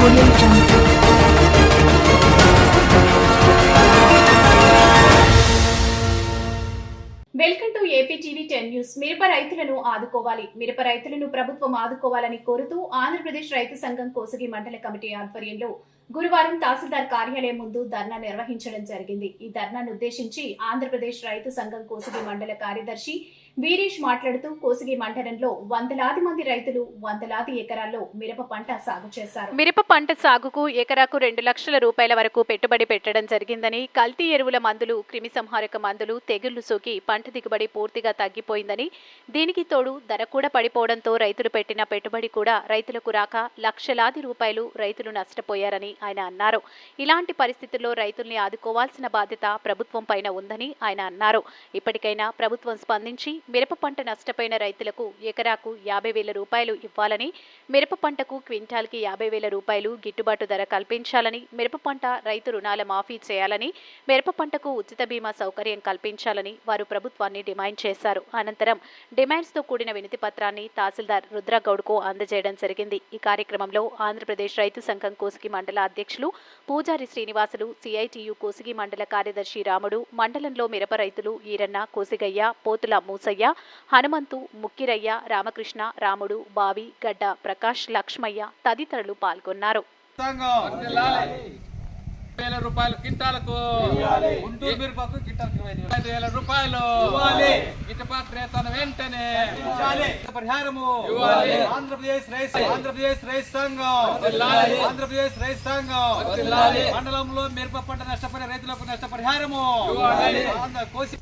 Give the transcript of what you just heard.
Welcome to AP TV మిరప రైతులను ఆదుకోవాలి. మిరప రైతులను ప్రభుత్వం ఆదుకోవాలని కోరుతూ ఆంధ్రప్రదేశ్ రైతు సంఘం కోసగి మండల కమిటీ ఆధ్వర్యంలో గురువారం తహసీల్దార్ కార్యాలయం ముందు ధర్నా నిర్వహించడం జరిగింది. ఈ ధర్నాను ఉద్దేశించి ఆంధ్రప్రదేశ్ రైతు సంఘం కోసిగి మండల కార్యదర్శి వీరేష్ మాట్లాడుతూ కోసిగి మండలంలో వందలాది మంది రైతులు వందలాది ఎకరాల్లో మిరప పంట సాగు చేశారు. మిరప పంట సాగుకు ఎకరాకు రెండు లక్షల రూపాయల వరకు పెట్టుబడి పెట్టడం జరిగిందని కల్తీ ఎరువుల మందులు క్రిమిసంహారక మందులు తెగుళ్ళు సోకి పంట దిగుబడి పూర్తిగా తగ్గిపోయిందని దీనికి తోడు ధర కూడా పడిపోవడంతో రైతులు పెట్టిన పెట్టుబడి కూడా రైతులకు రాక లక్షలాది రూపాయలు రైతులు నష్టపోయారని ఆయన అన్నారు. ఇలాంటి పరిస్థితుల్లో రైతుల్ని ఆదుకోవాల్సిన బాధ్యత ప్రభుత్వం పైన ఉందని ఆయన అన్నారు. ఇప్పటికైనా ప్రభుత్వం స్పందించి మిరప పంట నష్టపోయిన రైతులకు ఎకరాకు యాభై వేల రూపాయలు ఇవ్వాలని మిరప పంటకు క్వింటాల్కి యాభై వేల రూపాయలు గిట్టుబాటు ధర కల్పించాలని మిరప పంట రైతు రుణాల మాఫీ చేయాలని మిరప పంటకు ఉచిత బీమా సౌకర్యం కల్పించాలని వారు ప్రభుత్వాన్ని డిమాండ్ చేశారు. అనంతరం డిమాండ్స్తో కూడిన వినతి పత్రాన్ని తహసీల్దార్ రుద్రగౌడ్కు అందజేయడం జరిగింది. ఈ కార్యక్రమంలో ఆంధ్రప్రదేశ్ రైతు సంఘం కోసికి మండల అధ్యక్షులు పూజారి శ్రీనివాసులు సిఐటియు కోసిగి మండల కార్యదర్శి రాముడు మండలంలో మిరప రైతులు ఈరన్న కోసిగయ్య పోతుల మూసయ్య హనుమంతు ముక్కిరయ్య రామకృష్ణ రాముడు బావి గడ్డ ప్రకాష్ లక్ష్మయ్య తదితరులు పాల్గొన్నారు. వేల రూపాయలు కింటాలకు గుంటూరు మిరపకు కింటాలకు ఇరవై ఐదు ఐదు వేల రూపాయలు. గిట్టుబాటు రేతను వెంటనే. పరిహారము. ఆంధ్రప్రదేశ్ రైస్ ఆంధ్రప్రదేశ్ రైస్ సంఘం. ఆంధ్రప్రదేశ్ రైస్ సంఘం. మండలంలో మిరప పంట నష్టపోయిన రైతులకు నష్టపరిహారము. కోసి